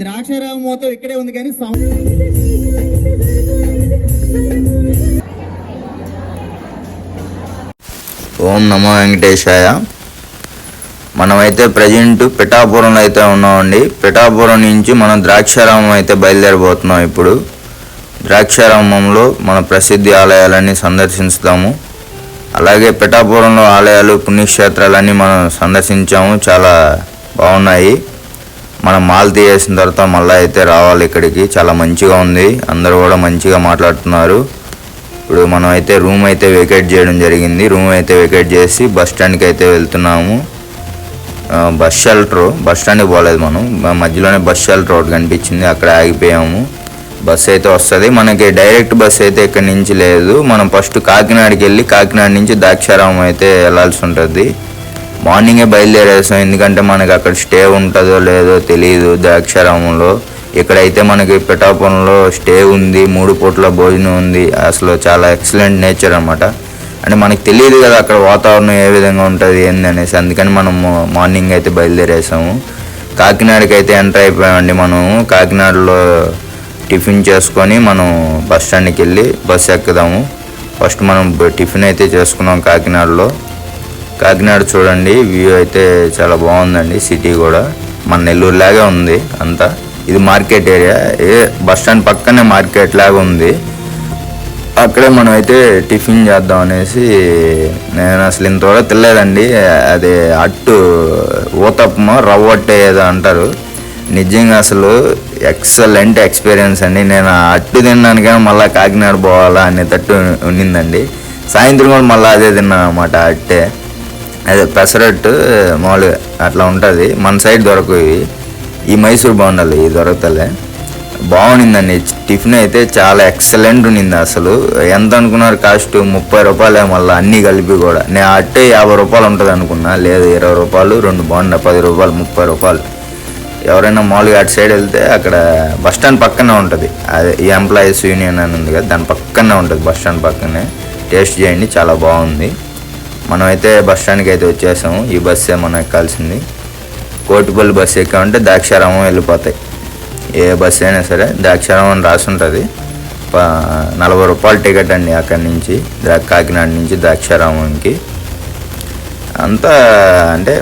ద్రాక్షారామ మొత్తం ఇక్కడే ఉంది కానీ సౌండ్ ఓం నమో వెంకటేశాయ. మనమైతే ప్రజెంట్ పిఠాపురంలో అయితే ఉన్నామండి. పిఠాపురం నుంచి మనం ద్రాక్షారామం అయితే బయలుదేరబోతున్నాం ఇప్పుడు. ద్రాక్షారామంలో మన ప్రసిద్ధి ఆలయాలన్నీ సందర్శిస్తాము అలాగే పిఠాపురంలో ఆలయాలు పుణ్యక్షేత్రాలన్నీ మనం సందర్శించాము. చాలా బాగున్నాయి. మనం మాల్ తీసేసిన తర్వాత మళ్ళీ అయితే రావాలి ఇక్కడికి. చాలా మంచిగా ఉంది. అందరూ కూడా మంచిగా మాట్లాడుతున్నారు. ఇప్పుడు మనం అయితే రూమ్ అయితే వెకేట్ చేయడం జరిగింది. రూమ్ అయితే వెకేట్ చేసి బస్ స్టాండ్కి అయితే వెళ్తున్నాము. బస్ షెల్టర్ బస్ స్టాండ్కి పోలేదు మనం. మధ్యలోనే బస్ షెల్టర్ ఒకటి కనిపించింది. అక్కడ ఆగిపోయాము. బస్ అయితే వస్తుంది. మనకి డైరెక్ట్ బస్ అయితే ఇక్కడి నుంచి లేదు. మనం ఫస్ట్ కాకినాడకి వెళ్ళి కాకినాడ నుంచి ద్రాక్షారామం అయితే వెళ్ళాల్సి ఉంటుంది. మార్నింగే బయలుదేరేసాం. ఎందుకంటే మనకి అక్కడ స్టే ఉంటుందో లేదో తెలియదు ద్రాక్షారామంలో. ఇక్కడైతే మనకి పిఠాపురంలో స్టే ఉంది మూడు పూట్ల భోజనం ఉంది అసలు చాలా ఎక్సలెంట్ నేచర్ అనమాట అంటే మనకి తెలియదు కదా అక్కడ వాతావరణం ఏ విధంగా ఉంటుంది ఏంది అనేసి. అందుకని మనం మార్నింగ్ అయితే బయలుదేరేసాము. కాకినాడకి అయితే ఎంటర్ అయిపోయామండి మనం కాకినాడలో టిఫిన్ చేసుకొని మనం బస్ స్టాండ్కి వెళ్ళి బస్ ఎక్కుదాము. ఫస్ట్ మనం టిఫిన్ అయితే చేసుకున్నాం కాకినాడలో. కాకినాడ చూడండి వ్యూ అయితే చాలా బాగుందండి సిటీ కూడా. మన నెల్లూరు లాగే ఉంది అంతా. ఇది మార్కెట్ ఏరియా ఏ బస్ స్టాండ్ పక్కనే మార్కెట్ లాగా ఉంది. అక్కడే మనం అయితే టిఫిన్ చేద్దాం అనేసి నేను అసలు ఇంతవరకు తినలేదండి. అది అట్టు ఊతప్పమ రవ్వట్టే ఏదో అంటారు. నిజంగా అసలు ఎక్సలెంట్ ఎక్స్పీరియన్స్ అండి. నేను అట్టు తిన్నాను కానీ మళ్ళీ కాకినాడ పోవాలా అనేటట్టు ఉండిందండి సాయంత్రం కూడా మళ్ళీ అదే తిన్నాను అనమాట అట్టే. అదే పెసరట్టు మామూలుగా అట్లా ఉంటుంది. మన సైడ్ దొరకవు ఇవి. ఈ మైసూర్ బాగుండాలి ఇది దొరకతలే. బాగుండిందండి టిఫిన్ అయితే చాలా ఎక్సలెంట్ ఉన్నింది అసలు. ఎంత అనుకున్నారు కాస్ట్? ముప్పై రూపాయలే మళ్ళీ అన్నీ కలిపి కూడా. నేను అట్టే యాభై రూపాయలు ఉంటుంది అనుకున్నా. లేదు ఇరవై రూపాయలు రెండు బాగున్నాయి పది రూపాయలు ముప్పై రూపాయలు. ఎవరైనా మామూలుగా అటు సైడ్ వెళ్తే అక్కడ బస్ స్టాండ్ పక్కనే ఉంటుంది. అదే ఈ ఎంప్లాయీస్ యూనియన్ అని ఉంది కదా దాని పక్కనే ఉంటుంది బస్ స్టాండ్ పక్కనే. టేస్ట్ చేయండి చాలా బాగుంది. మనమైతే బస్ స్టాండ్కి అయితే వచ్చేసాము. ఈ బస్సే మనం ఎక్కాల్సింది. కోటిపల్లి బస్సు ఎక్కామంటే ద్రాక్షారామం వెళ్ళిపోతాయి. ఏ బస్సు అయినా సరే ద్రాక్షారామం అని రాసి ఉంటుంది నలభై రూపాయల టికెట్ అండి అక్కడి నుంచి కాకినాడ నుంచి ద్రాక్షారామంకి. అంతా అంటే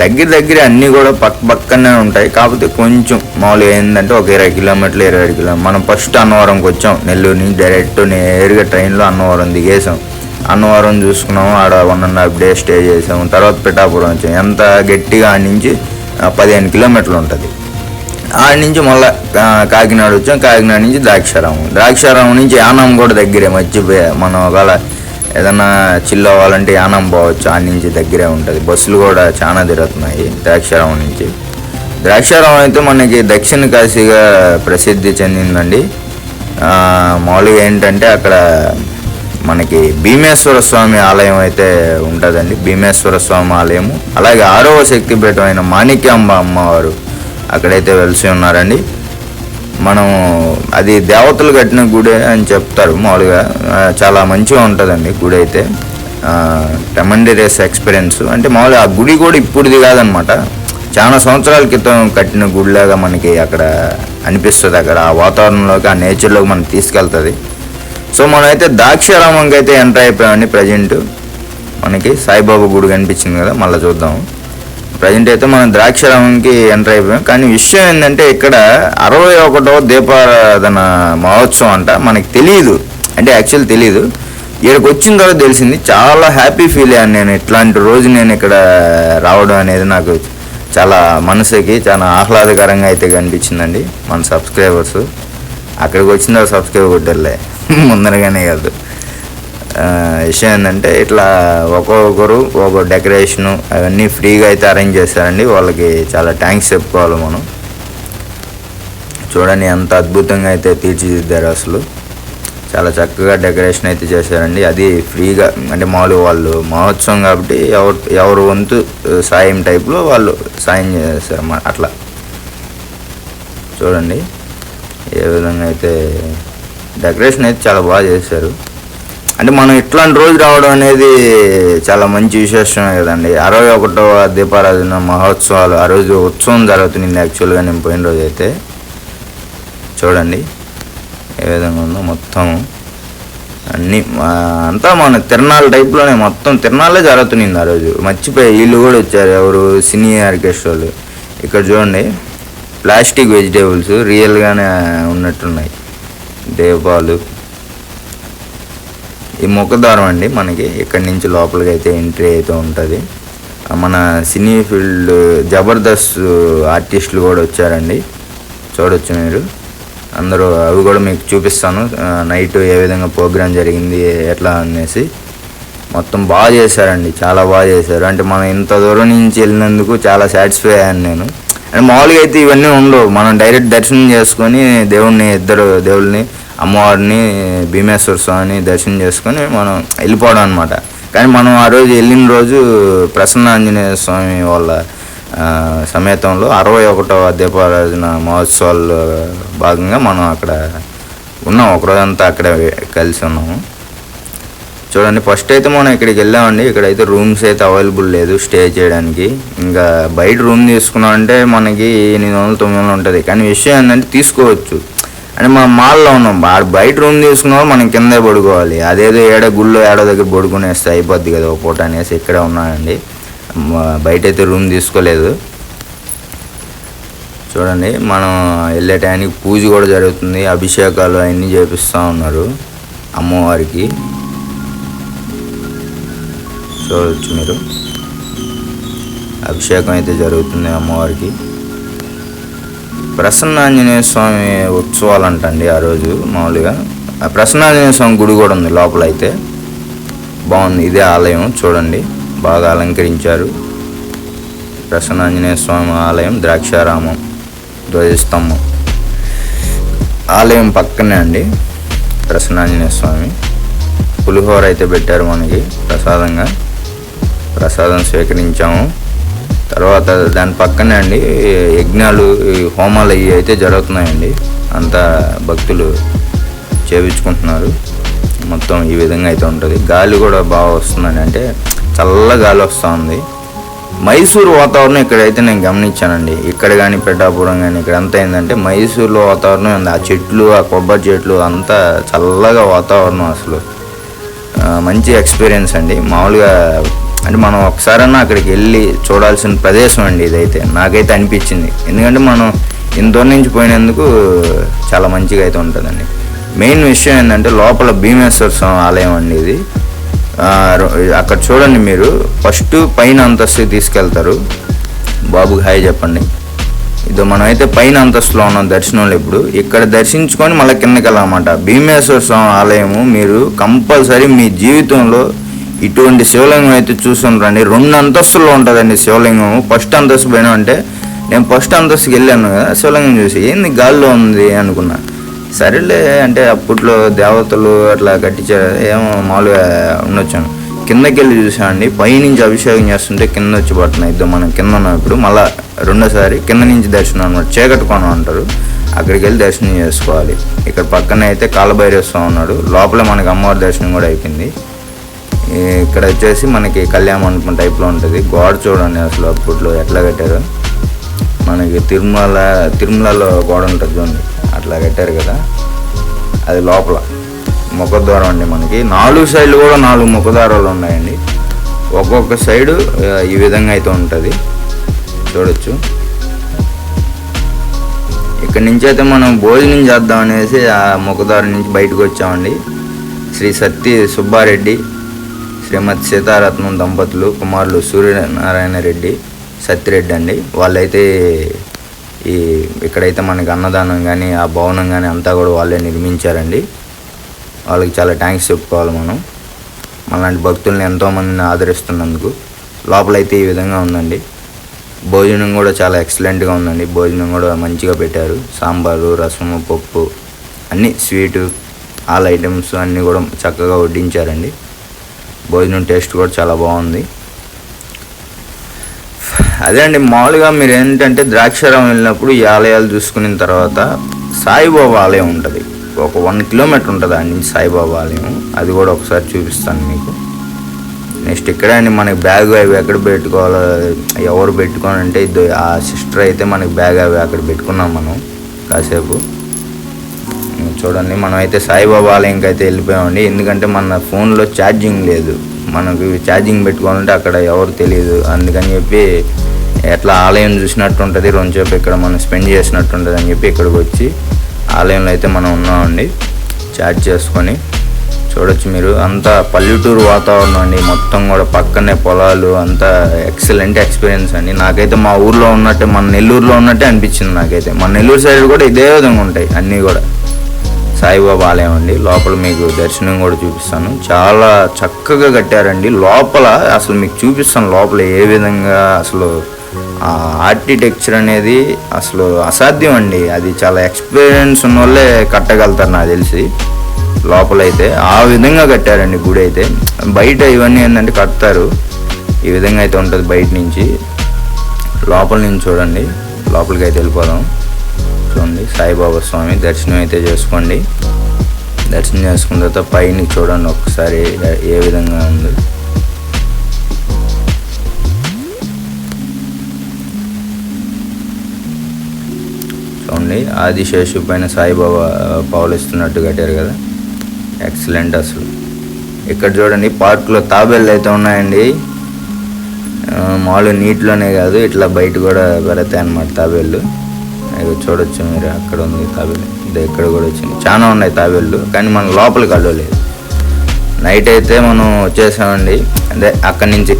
దగ్గర దగ్గర అన్నీ కూడా పక్క పక్కనే ఉంటాయి. కాకపోతే కొంచెం మామూలుగా ఏంటంటే ఒక ఇరవై కిలోమీటర్లు ఇరవై ఐదు కిలోమీటర్లు మనం ఫస్ట్ అన్నవరంకి వచ్చాం. నెల్లూరు నుంచి డైరెక్ట్ నేరుగా ట్రైన్లో అన్నవరం దిగేసాం. అన్నవరం చూసుకున్నాము ఆడ one and half day stay చేసాము. తర్వాత పిఠాపురం వచ్చాం. ఎంత గట్టిగా ఆడ నుంచి పదిహేను కిలోమీటర్లు ఉంటుంది. ఆడ నుంచి మళ్ళీ కాకినాడ వచ్చాం. కాకినాడ నుంచి ద్రాక్షారామం. ద్రాక్షారామం నుంచి యానం కూడా దగ్గరే మర్చిపోయా. మనం ఒకవేళ ఏదన్నా చిల్ అవ్వాలంటే యానం పోవచ్చు. ఆడ నుంచి దగ్గరే ఉంటుంది. బస్సులు కూడా చాలా తిరుగుతున్నాయి ద్రాక్షారామం నుంచి. ద్రాక్షారామం అయితే మనకి దక్షిణ కాశీగా ప్రసిద్ధి చెందిందండి. మామూలుగా ఏంటంటే అక్కడ మనకి భీమేశ్వర స్వామి ఆలయం అయితే ఉంటుందండి. భీమేశ్వర స్వామి ఆలయము. అలాగే ఆరవ శక్తిపీఠమైన మాణిక్యాంబ అమ్మవారు అక్కడైతే వెలిసి ఉన్నారండి. మనం అది దేవతలు కట్టిన గుడి అని చెప్తారు మామూలుగా. చాలా మంచిగా ఉంటుందండి గుడి అయితే. Race experience. అంటే మామూలుగా ఆ గుడి కూడా ఇప్పుడుది కాదనమాట. చాలా సంవత్సరాల క్రితం కట్టిన గుడిలాగా మనకి అక్కడ అనిపిస్తుంది. అక్కడ ఆ వాతావరణంలోకి ఆ నేచర్లోకి మనం తీసుకెళ్తుంది. సో మనమైతే ద్రాక్షారామంకి అయితే ఎంటర్ అయిపోయామండి ప్రజెంట్. మనకి సాయిబాబా గుడి కనిపించింది కదా మళ్ళీ చూద్దాం. ప్రజెంట్ అయితే మనం ద్రాక్షారామంకి ఎంటర్ అయిపోయాం. కానీ విషయం ఏంటంటే ఇక్కడ అరవై ఒకటో దీపారాధన మహోత్సవం అంట మనకి తెలియదు అంటే యాక్చువల్ తెలియదు ఇక్కడికి వచ్చిన తర్వాత తెలిసింది చాలా హ్యాపీ ఫీల్ అయ్యాను నేను ఇట్లాంటి రోజు నేను ఇక్కడ రావడం అనేది నాకు చాలా మనసుకి చాలా ఆహ్లాదకరంగా అయితే కనిపించిందండి మన సబ్స్క్రైబర్స్. అక్కడికి వచ్చిన తర్వాత సబ్స్క్రైబ్ కొట్టారులే ముందరగానే కాదు. విషయం ఏంటంటే ఇట్లా ఒక్కొక్కరు ఒక్కొక్క డెకరేషను అవన్నీ ఫ్రీగా అయితే అరేంజ్ చేశారండి వాళ్ళకి చాలా థ్యాంక్స్ చెప్పుకోవాలి మనం. చూడండి ఎంత అద్భుతంగా అయితే తీర్చిదిద్దారు అసలు. చాలా చక్కగా డెకరేషన్ అయితే చేశారండి. అది ఫ్రీగా అంటే మామూలుగా వాళ్ళు మహోత్సవం కాబట్టి ఎవరు ఎవరు వంతు సాయం టైప్లో వాళ్ళు సాయం చేస్తారు అట్లా. చూడండి ఏ విధంగా అయితే డెకరేషన్ అయితే చాలా బాగా చేశారు. అంటే మనం ఇట్లాంటి రోజు రావడం అనేది చాలా మంచి విశేషమే కదండి. అరవై ఒకటో దీపారాధన మహోత్సవాలు ఆ రోజు ఉత్సవం జరుగుతుంది యాక్చువల్గా నేను పోయిన రోజు అయితే. చూడండి ఏ విధంగా ఉందో మొత్తం. అన్నీ అంతా మన తిరణాల టైప్లోనే మొత్తం తిరణాలే జరుగుతుంది ఆ రోజు. మర్చిపోయి వీళ్ళు కూడా వచ్చారు ఎవరు? సినీ ఆర్కెస్ట్రా వాళ్ళు ఇక్కడ చూడండి ప్లాస్టిక్ వెజిటేబుల్స్ రియల్గానే ఉన్నట్టున్నాయి. దేవాలు. ఈ ముఖద్వారం అండి మనకి ఇక్కడి నుంచి లోపలికి అయితే ఎంట్రీ అయితే ఉంటుంది. మన సినీ ఫీల్డ్ జబర్దస్త్ ఆర్టిస్టులు కూడా వచ్చారండి. చూడొచ్చు మీరు. అందరూ అవి కూడా మీకు చూపిస్తాను. నైట్ ఏ విధంగా ప్రోగ్రాం జరిగింది ఎట్లా అనేసి. మొత్తం బాగా చేశారండి చాలా బాగా చేశారు. అంటే మనం ఇంత దూరం నుంచి వెళ్ళినందుకు చాలా సాటిస్ఫై అయ్యాను నేను. మామూలుగా అయితే ఇవన్నీ ఉండవు. మనం డైరెక్ట్ దర్శనం చేసుకొని దేవుడిని ఇద్దరు దేవుడిని అమ్మవారిని భీమేశ్వర స్వామిని దర్శనం చేసుకొని మనం వెళ్ళిపోవడం అనమాట కానీ మనం ఆ రోజు వెళ్ళిన రోజు ప్రసన్న ఆంజనేయ స్వామి వాళ్ళ సమేతంలో అరవై ఒకటవ దీపారాధన మహోత్సవాల్లో భాగంగా మనం అక్కడ ఉన్నాం. ఒకరోజంతా అక్కడ కలిసి ఉన్నాము. చూడండి ఫస్ట్ అయితే మనం ఇక్కడికి వెళ్ళామండి. ఇక్కడైతే రూమ్స్ అయితే అవైలబుల్ లేదు స్టే చేయడానికి. ఇంకా బయట రూమ్ తీసుకున్నామంటే మనకి ఎనిమిది వందలు తొమ్మిది వందలు ఉంటుంది. కానీ విషయం ఏంటంటే తీసుకోవచ్చు. అంటే మనం మాల్లో ఉన్నాం. బయట రూమ్ తీసుకున్నా మనం కిందే పడుకోవాలి. అదేదో ఏడ గుళ్ళో ఏడో దగ్గర పడుకునేస్తే అయిపోద్ది కదా ఒక పూట అనేసి ఇక్కడే ఉన్నానండి. బయట అయితే రూమ్ తీసుకోలేదు. చూడండి మనం వెళ్ళే టైంకి పూజ కూడా జరుగుతుంది. అభిషేకాలు అవన్నీ చేపిస్తూ ఉన్నారు అమ్మవారికి. చూడవచ్చు మీరు. అభిషేకం అయితే జరుగుతుంది అమ్మవారికి. ప్రసన్న ఆంజనేయ స్వామి ఉత్సవాలు అంటండి ఆ రోజు మామూలుగా. ఆ ప్రసన్నాంజనేయ స్వామి గుడి కూడా ఉంది లోపల అయితే బాగుంది ఇదే ఆలయం చూడండి బాగా అలంకరించారు. ప్రసన్న ఆంజనేయ స్వామి ఆలయం ద్రాక్షారామం ధ్వజస్తంభం. ఆలయం పక్కనే అండి ప్రసన్నాంజనేయ స్వామి. పులిహోర అయితే పెట్టారు మనకి ప్రసాదంగా. ప్రసాదం స్వీకరించాము. తర్వాత దాని పక్కనే అండి యజ్ఞాలు హోమాలు అవి అయితే జరుగుతున్నాయండి. అంతా భక్తులు చేపించుకుంటున్నారు. మొత్తం ఈ విధంగా అయితే ఉంటుంది. గాలి కూడా బాగా వస్తుందండి. అంటే చల్ల గాలి వస్తూ ఉంది. మైసూరు వాతావరణం ఇక్కడైతే నేను గమనించానండి. ఇక్కడ కానీ పెట్టాపురం కానీ ఇక్కడ అంతా ఏంటంటే మైసూరులో వాతావరణం ఉంది. ఆ చెట్లు ఆ కొబ్బరి చెట్లు అంతా చల్లగా వాతావరణం అసలు. మంచి ఎక్స్పీరియన్స్ అండి. మామూలుగా అంటే మనం ఒకసారన్నా అక్కడికి వెళ్ళి చూడాల్సిన ప్రదేశం అండి ఇదైతే. నాకైతే అనిపించింది. ఎందుకంటే మనం ఇంత దూరం నుంచి పోయినందుకు చాలా మంచిగా అయితే ఉంటుందండి. మెయిన్ విషయం ఏంటంటే లోపల భీమేశ్వర స్వామి ఆలయం అండి ఇది. అక్కడ చూడండి మీరు. ఫస్ట్ పైన అంతస్తు తీసుకెళ్తారు. బాబుకి హాయ్ చెప్పండి. ఇదో మనం అయితే పైన అంతస్తులో ఉన్నాం దర్శనంలో ఇప్పుడు. ఇక్కడ దర్శించుకొని మళ్ళీ కిందకి వెళ్ళాలన్నమాట భీమేశ్వర స్వామి ఆలయము మీరు కంపల్సరీ మీ జీవితంలో ఇటువంటి శివలింగం అయితే చూసుంటారండి రెండు. అంతస్తుల్లో ఉంటుందండి శివలింగం. ఫస్ట్ అంతస్తు పోయినా అంటే నేను ఫస్ట్ అంతస్తుకి వెళ్ళాను కదా శివలింగం చూసి ఏంది గాల్లో ఉంది? అనుకున్నా. సరేలే అంటే అప్పట్లో దేవతలు అట్లా కట్టించారు ఏమో మామూలుగా ఉండొచ్చాను. కిందకి వెళ్ళి చూసామండి పైనుంచి అభిషేకం చేస్తుంటే కింద వచ్చి పడుతున్నాయి. ఇద్దరు మనం కింద ఉన్నప్పుడు ఇప్పుడు. మళ్ళా రెండోసారి కింద నుంచి దర్శనం అనమాట చీకట్టుకోనం అంటారు. అక్కడికి వెళ్ళి దర్శనం చేసుకోవాలి. ఇక్కడ పక్కనే అయితే కాలభైరవ స్వామి ఉన్నాడు. లోపల మనకి అమ్మవారి దర్శనం కూడా అయిపోయింది. ఇక్కడ వచ్చేసి మనకి కళ్యాణ మండపం టైప్లో ఉంటుంది. గోడ చూడండి అసలు అప్పట్లో ఎట్లా కట్టారు. మనకి తిరుమల తిరుమలలో గోడ ఉంటుంది చూడండి. అట్లా కట్టారు కదా. అది లోపల ముఖద్వారం అండి మనకి. నాలుగు సైడ్లు కూడా నాలుగు ముఖద్వారాలు ఉన్నాయండి. ఒక్కొక్క సైడు ఈ విధంగా అయితే ఉంటుంది. చూడొచ్చు. ఇక్కడ నుంచి అయితే మనం భోజనం చేద్దాం అనేసి ఆ ముఖద్వారం నుంచి బయటకు వచ్చామండి. శ్రీ సత్తి సుబ్బారెడ్డి శ్రీమతి సీతారత్నం దంపతులు కుమారులు సూర్యనారాయణ రెడ్డి సత్యరెడ్డి అండి. వాళ్ళైతే ఈ ఇక్కడైతే మనకి అన్నదానం కానీ ఆ భవనం కానీ అంతా కూడా వాళ్ళే నిర్మించారండి. వాళ్ళకి చాలా థ్యాంక్స్ చెప్పుకోవాలి మనం. మనలాంటి భక్తుల్ని ఎంతోమందిని ఆదరిస్తున్నందుకు. లోపలైతే ఈ విధంగా ఉందండి. భోజనం కూడా చాలా ఎక్సలెంట్గా ఉందండి. భోజనం కూడా మంచిగా పెట్టారు. సాంబారు రసము పప్పు అన్నీ స్వీటు ఆల్ ఐటమ్స్ అన్నీ కూడా చక్కగా వడ్డించారండి. భోజనం టేస్ట్ కూడా చాలా బాగుంది. అదే అండి మామూలుగా మీరు ఏంటంటే ద్రాక్షారామం వెళ్ళినప్పుడు ఈ ఆలయాలు చూసుకున్న తర్వాత సాయిబాబా ఆలయం ఉంటుంది. ఒక వన్ కిలోమీటర్ ఉంటుంది అండి సాయిబాబా ఆలయం. అది కూడా ఒకసారి చూపిస్తాను మీకు. నెక్స్ట్ ఇక్కడ అండి మనకి బ్యాగ్ అవి ఎక్కడ పెట్టుకోవాలో ఎవరు పెట్టుకోవాలంటే అంటే ఆ సిస్టర్ అయితే మనకి బ్యాగ్ అవి అక్కడ పెట్టుకున్నాం మనం కాసేపు. చూడండి మనం అయితే సాయిబాబా ఆలయంకి అయితే వెళ్ళిపోయామండి. ఎందుకంటే మన ఫోన్లో ఛార్జింగ్ లేదు. మనకు ఛార్జింగ్ పెట్టుకోవాలంటే అక్కడ ఎవరు తెలియదు. అందుకని చెప్పి ఎట్లా ఆలయం చూసినట్టు ఉంటుంది రెండుసేపు ఇక్కడ మనం స్పెండ్ చేసినట్టు ఉంటుంది అని చెప్పి ఇక్కడికి వచ్చి ఆలయంలో అయితే మనం ఉన్నామండి. ఛార్జ్ చేసుకొని చూడొచ్చు మీరు. అంతా పల్లెటూరు వాతావరణం అండి. మొత్తం కూడా పక్కనే పొలాలు అంతా ఎక్సలెంట్ ఎక్స్పీరియన్స్ అండి. నాకైతే మా ఊర్లో ఉన్నట్టే మన నెల్లూరులో ఉన్నట్టే అనిపించింది నాకైతే. మన నెల్లూరు సైడ్ కూడా ఇదే విధంగా ఉంటాయి అన్నీ కూడా. సాయిబాబా ఆలయం అండి. లోపల మీకు దర్శనం కూడా చూపిస్తాను. చాలా చక్కగా కట్టారండి. లోపల అసలు మీకు చూపిస్తాను లోపల ఏ విధంగా అసలు ఆ ఆర్కిటెక్చర్ అనేది అసలు అసాధ్యం అండి. అది చాలా ఎక్స్పీరియన్స్ ఉన్న వాళ్ళే కట్టగలుగుతారు నాకు తెలిసి. లోపలైతే ఆ విధంగా కట్టారండి గుడి అయితే. బయట ఇవన్నీ ఏంటంటే కడతారు. ఈ విధంగా అయితే ఉంటుంది బయట నుంచి. లోపల నుంచి చూడండి. లోపలికి అయితే వెళ్ళిపోదాం. చూడండి సాయిబాబా స్వామి దర్శనం అయితే చేసుకోండి. దర్శనం చేసుకున్న తర్వాత పైన చూడండి ఒకసారి ఏ- విధంగా ఉంది. చూడండి ఆదిశేషు పైన సాయిబాబా పౌలిస్తున్నట్టు కట్టారు కదా. ఎక్సలెంట్ అసలు. ఇక్కడ చూడండి పార్కులో తాబేళ్ళు అయితే ఉన్నాయండి. మామూలు నీటిలోనే కాదు ఇట్లా బయట కూడా పెడతాయి అన్నమాట తాబేళ్ళు ఇది చూడొచ్చు మీరు అక్కడ ఉంది తాబేలు. ఇది ఇక్కడ కూడా వచ్చింది చాలా ఉన్నాయి తాబేళ్ళు కానీ మనం లోపలికి వెళ్ళలేదు. నైట్ అయితే మనం వచ్చేసామండి. అదే అక్కడి నుంచి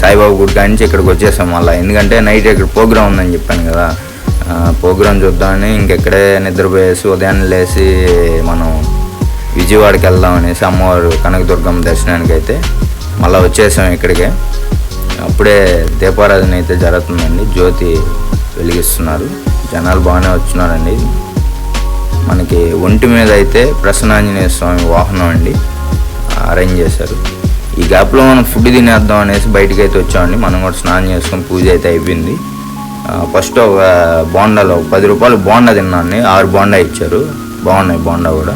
సాయిబాబు గుడి కాడి నుంచి ఇక్కడికి వచ్చేసాం మళ్ళీ. ఎందుకంటే నైట్ ఇక్కడ ప్రోగ్రామ్ ఉందని చెప్పాను కదా. ప్రోగ్రామ్ చూద్దామని ఇంకెక్కడే నిద్రపోయేసి ఉదయాన్నే లేచి మనం విజయవాడకి వెళ్దాం అనేసి అమ్మవారు కనకదుర్గమ్మ దర్శనానికి అయితే మళ్ళీ వచ్చేసాం ఇక్కడికే. అప్పుడే దీపారాధన అయితే జరుగుతుందండి. జ్యోతి వెలిగిస్తున్నారు. జనాలు బాగానే వచ్చినారండి మనకి ఒంటి మీద అయితే ప్రసన్నాంజనేయ స్వామి వాహనం అండి. అరేంజ్ చేశారు. ఈ గ్యాప్లో మనం ఫుడ్ తినేద్దాం అనేసి బయటికి అయితే వచ్చామండి. మనం కూడా స్నానం చేసుకొని పూజ అయితే అయిపోయింది. ఫస్ట్ ఒక బోండాలో పది రూపాయలు బోండా తిన్నాను ఆరు బోండా ఇచ్చారు. బాగున్నాయి బోండా కూడా.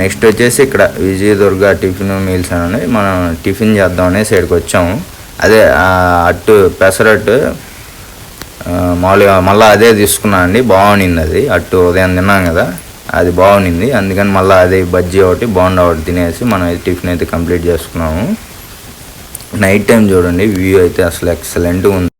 నెక్స్ట్ వచ్చేసి ఇక్కడ విజయదుర్గ టిఫిన్ మీల్స్ అని మనం టిఫిన్ చేద్దాం అనేసి ఇక్కడికి వచ్చాము. అదే అట్టు పెసరట్టు మామూలుగా మళ్ళీ అదే తీసుకున్నాను అండి బాగుండింది అది అట్టు ఉదయం తిన్నాం కదా అది బాగుండింది అందుకని మళ్ళీ అదే బజ్జీ ఒకటి బోండా ఒకటి తినేసి మనం అయితే టిఫిన్ అయితే కంప్లీట్ చేసుకున్నాము. నైట్ టైం చూడండి వ్యూ అయితే అసలు ఎక్సలెంట్గా ఉంది.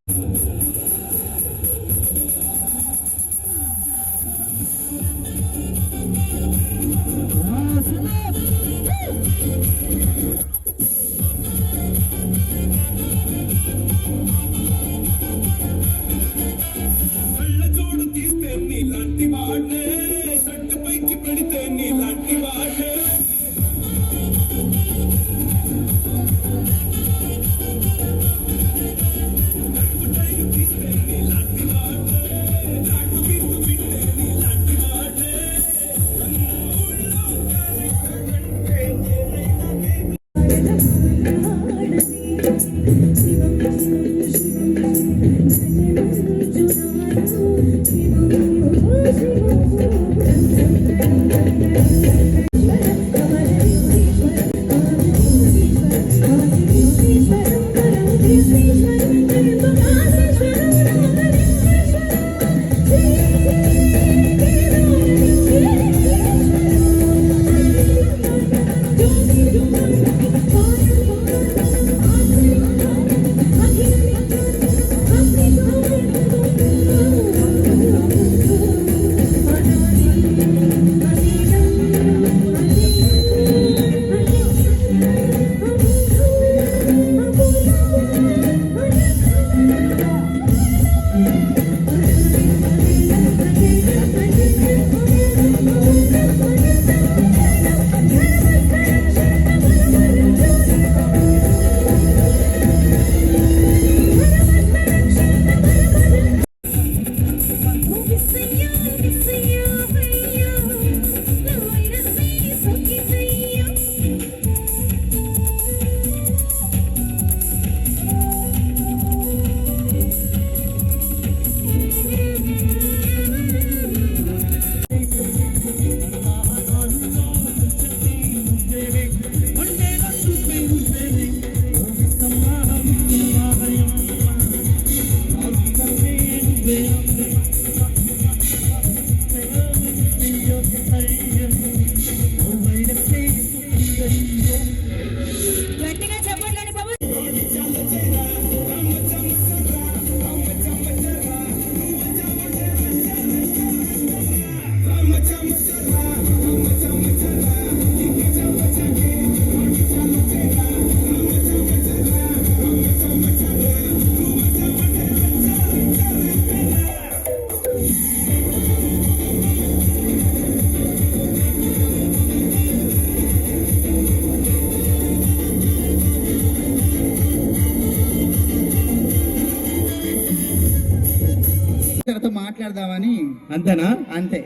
అంతేనా? అంతే.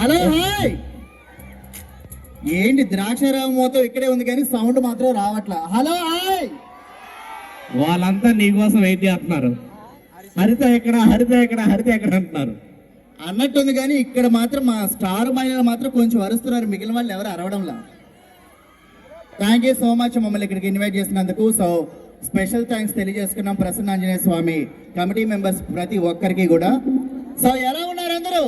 Hello hi! ఏంటి ద్రాక్షారావు మొత్తం ఇక్కడే ఉంది కానీ సౌండ్ మాత్రం రావట్లా? Hello hi! వాళ్ళంతా నీకోసం వెయిట్ చేస్తున్నారు. హరిత ఎక్కడ హరిత ఎక్కడ హరిత ఎక్కడ అంటున్నారు? అన్నట్టుంది కానీ ఇక్కడ మాత్రం మా స్టార్ మహిళలు మాత్రం కొంచెం అరుస్తున్నారు. మిగిలిన వాళ్ళు ఎవరు అరవడంలా? థ్యాంక్ యూ సో మచ్ మమ్మల్ని ఇక్కడికి ఇన్వైట్ చేసినందుకు. సో స్పెషల్ థ్యాంక్స్ తెలియజేసుకున్నాం ప్రసన్న ఆంజనేయ స్వామి కమిటీ మెంబర్స్ ప్రతి ఒక్కరికి కూడా. సో ఎలా ఉన్నారు అందరూ?